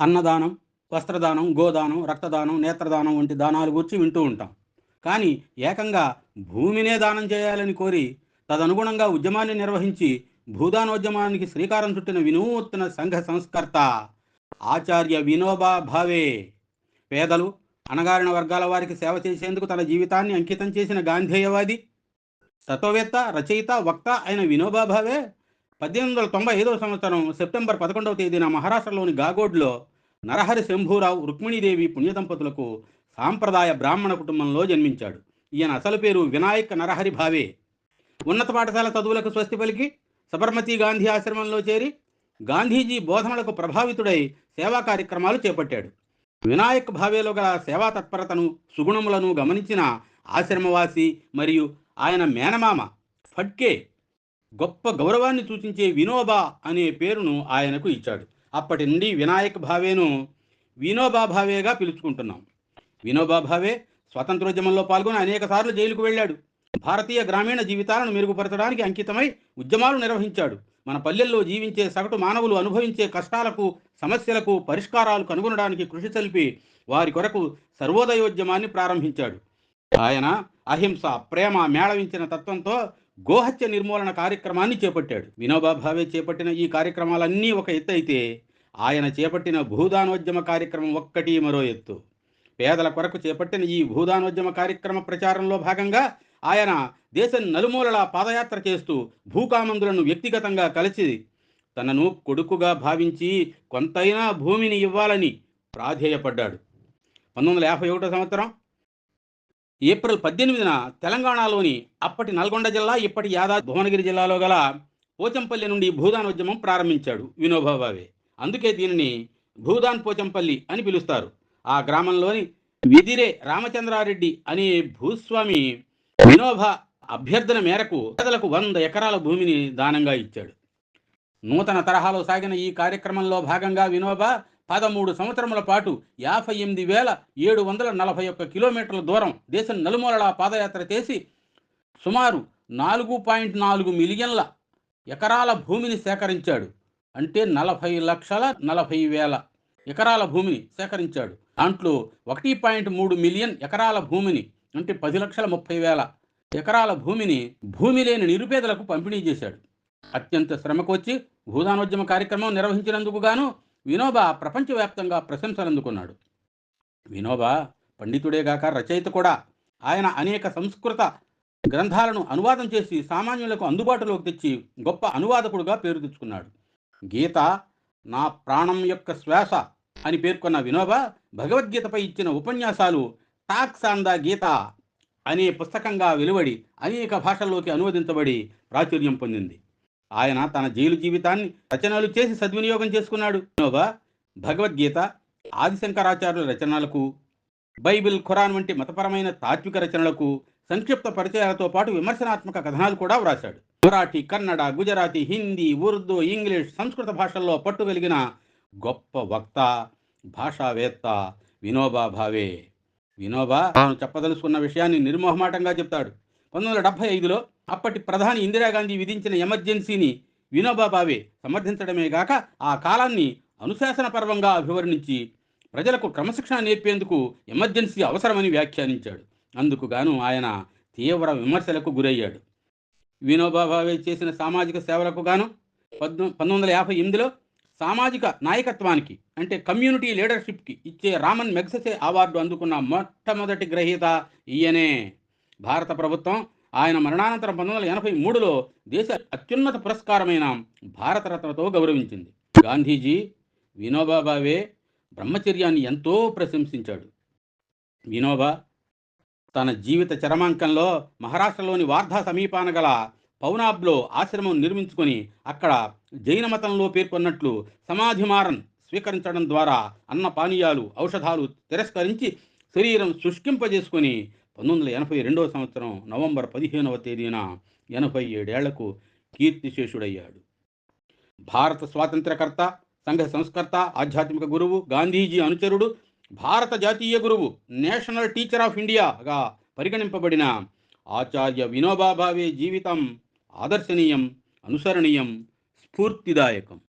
అన్నదానం వస్త్రదానం గోదానం రక్తదానం నేత్రదానం వంటి దానాలు గురించి వింటూ ఉంటాం. కానీ ఏకంగా భూమినే దానం చేయాలని కోరి తదనుగుణంగా ఉద్యమాన్ని నిర్వహించి భూదానోద్యమానికి శ్రీకారం చుట్టిన వినూత్న సంఘ సంస్కర్త ఆచార్య వినోబా భావే. పేదలు అణగారిన వర్గాల వారికి సేవ చేసేందుకు తన జీవితాన్ని అంకితం చేసిన గాంధేయవాది తత్వవేత్త రచయిత వక్త అయిన వినోబా భావే పద్దెనిమిది వందల తొంభై ఐదవ సంవత్సరం సెప్టెంబర్ పదకొండవ తేదీన మహారాష్ట్రలోని గాగోడ్లో నరహరి శంభూరావు రుక్మిణీదేవి పుణ్యదంపతులకు సాంప్రదాయ బ్రాహ్మణ కుటుంబంలో జన్మించాడు. ఈయన అసలు పేరు వినాయక్ నరహరి భావే. ఉన్నత పాఠశాల చదువులకు స్వస్తి పలికి సబర్మతి గాంధీ ఆశ్రమంలో చేరి గాంధీజీ బోధనలకు ప్రభావితుడై సేవా కార్యక్రమాలు చేపట్టాడు. వినాయక్ భావేలో గల సేవా తత్పరతను సుగుణములను గమనించిన ఆశ్రమవాసి మరియు ఆయన మేనమామ ఫడ్కే గొప్ప గౌరవాన్ని సూచించే వినోబా అనే పేరును ఆయనకు ఇచ్చాడు. అప్పటి నుండి వినాయక్ భావేను వినోబా భావేగా పిలుచుకుంటున్నాం. వినోబా భావే స్వతంత్రోద్యమంలో పాల్గొని అనేక సార్లు జైలుకు వెళ్ళాడు. భారతీయ గ్రామీణ జీవితాలను మెరుగుపరచడానికి అంకితమై ఉద్యమాలు నిర్వహించాడు. మన పల్లెల్లో జీవించే సగటు మానవులు అనుభవించే కష్టాలకు సమస్యలకు పరిష్కారాలు కనుగొనడానికి కృషి తెలిపి వారి కొరకు సర్వోదయోద్యమాన్ని ప్రారంభించాడు. ఆయన అహింస ప్రేమ మేళవించిన తత్వంతో గోహత్య నిర్మూలన కార్యక్రమాన్ని చేపట్టాడు. వినోబా భావే చేపట్టిన ఈ కార్యక్రమాలన్నీ ఒక ఎత్తు అయితే ఆయన చేపట్టిన భూదానోద్యమ కార్యక్రమం ఒక్కటి మరో ఎత్తు. పేదల కొరకు చేపట్టిన ఈ భూదానోద్యమ కార్యక్రమ ప్రచారంలో భాగంగా ఆయన దేశం నలుమూలలా పాదయాత్ర చేస్తూ భూకామందులను వ్యక్తిగతంగా కలిసి తనను కొడుకుగా భావించి కొంతైనా భూమిని ఇవ్వాలని ప్రాధేయపడ్డాడు. పంతొమ్మిది వందల యాభై ఒకటో సంవత్సరం ఏప్రిల్ పద్దెనిమిదిన తెలంగాణలోని అప్పటి నల్గొండ జిల్లా ఇప్పటి యాదాద్రి భువనగిరి జిల్లాలో గల పోచంపల్లి నుండి భూదాన్ ఉద్యమం ప్రారంభించాడు వినోబాబావే అందుకే దీనిని భూదాన్ పోచంపల్లి అని పిలుస్తారు. ఆ గ్రామంలోని విదిరే రామచంద్రారెడ్డి అనే భూస్వామి వినోబా అభ్యర్థన మేరకు పేదలకు వంద ఎకరాల భూమిని దానంగా ఇచ్చాడు. నూతన తరహాలో సాగిన ఈ కార్యక్రమంలో భాగంగా వినోబా పదమూడు సంవత్సరముల పాటు యాభై ఎనిమిది వేల ఏడు వందల నలభై ఒక్క కిలోమీటర్ల దూరం దేశం నలుమూలలా పాదయాత్ర చేసి సుమారు నాలుగు పాయింట్ నాలుగు మిలియన్ల ఎకరాల భూమిని సేకరించాడు. అంటే నలభై లక్షల నలభై వేల ఎకరాల భూమిని సేకరించాడు. దాంట్లో ఒకటి పాయింట్ మూడు మిలియన్ ఎకరాల భూమిని అంటే పది లక్షల ముప్పై వేల ఎకరాల భూమిని భూమి లేని నిరుపేదలకు పంపిణీ చేశాడు. అత్యంత శ్రమకు వచ్చి భూదానోద్యమ కార్యక్రమం నిర్వహించినందుకు గాను వినోబా ప్రపంచవ్యాప్తంగా ప్రశంసలు అందుకున్నాడు వినోబా పండితుడే గాక రచయిత కూడా. ఆయన అనేక సంస్కృత గ్రంథాలను అనువాదం చేసి సామాన్యులకు అందుబాటులోకి తెచ్చి గొప్ప అనువాదకుడుగా పేరు తెచ్చుకున్నాడు. గీత నా ప్రాణం యొక్క శ్వాస అని పేర్కొన్న వినోబా భగవద్గీతపై ఇచ్చిన ఉపన్యాసాలు టాక్స్ ఆన్ ద గీత అనే పుస్తకంగా వెలువడి అనేక భాషల్లోకి అనువదించబడి ప్రాచుర్యం పొందింది. ఆయన తన జైలు జీవితాన్ని రచనలు చేసి సద్వినియోగం చేసుకున్నాడు. వినోబా భగవద్గీత ఆదిశంకరాచార్యుల రచనలకు బైబిల్ ఖురాన్ వంటి మతపరమైన తాత్విక రచనలకు సంక్షిప్త పరిచయాలతో పాటు విమర్శనాత్మక కథనాలు కూడా వ్రాశాడు. మరాఠీ కన్నడ గుజరాతీ హిందీ ఉర్దూ ఇంగ్లీష్ సంస్కృత భాషల్లో పట్టు వెలిగిన గొప్ప వక్త భాషావేత్త వినోబా భావే. వినోబా తాను చెప్పదలుచుకున్న విషయాన్ని నిర్మోహమాటంగా చెప్తాడు. పంతొమ్మిది వందల డెబ్బై ఐదులో అప్పటి ప్రధాని ఇందిరాగాంధీ విధించిన ఎమర్జెన్సీని వినోబా భావే సమర్థించడమే గాక ఆ కాలాన్ని అనుశాసన పర్వంగా అభివర్ణించి ప్రజలకు క్రమశిక్షణ నేర్పేందుకు ఎమర్జెన్సీ అవసరమని వ్యాఖ్యానించాడు. అందుకు గాను ఆయన తీవ్ర విమర్శలకు గురయ్యాడు. వినోబా భావే చేసిన సామాజిక సేవలకు గాను పద్మ పంతొమ్మిది వందల యాభై ఎనిమిదిలో సామాజిక నాయకత్వానికి అంటే కమ్యూనిటీ లీడర్షిప్కి ఇచ్చే రామన్ మెగ్ససే అవార్డు అందుకున్న మొట్టమొదటి గ్రహీత ఈయనే. భారత ప్రభుత్వం ఆయన మరణానంతరం పంతొమ్మిది వందల ఎనభై మూడులో దేశ అత్యున్నత పురస్కారమైన భారతరత్నతో గౌరవించింది. గాంధీజీ వినోబా భావే బ్రహ్మచర్యాన్ని ఎంతో ప్రశంసించాడు. వినోబా తన జీవిత చరమాంకంలో మహారాష్ట్రలోని వార్ధా సమీపాన గల పౌనాబ్లో ఆశ్రమం నిర్మించుకొని అక్కడ జైన మతంలో పేర్కొన్నట్లు సమాధిమారన్ స్వీకరించడం ద్వారా అన్న పానీయాలు ఔషధాలు తిరస్కరించి శరీరం శుష్కింపజేసుకొని పంతొమ్మిది వందల ఎనభై రెండవ సంవత్సరం నవంబర్ పదిహేనవ తేదీన ఎనభై ఏడేళ్ళకు కీర్తిశేషుడయ్యాడు. భారత స్వాతంత్రకర్త సంఘ సంస్కర్త ఆధ్యాత్మిక గురువు గాంధీజీ అనుచరుడు భారత జాతీయ గురువు నేషనల్ టీచర్ ఆఫ్ ఇండియాగా పరిగణింపబడిన ఆచార్య వినోబా భావే జీవితం ఆదర్శనీయం అనుసరణీయం స్ఫూర్తిదాయకం.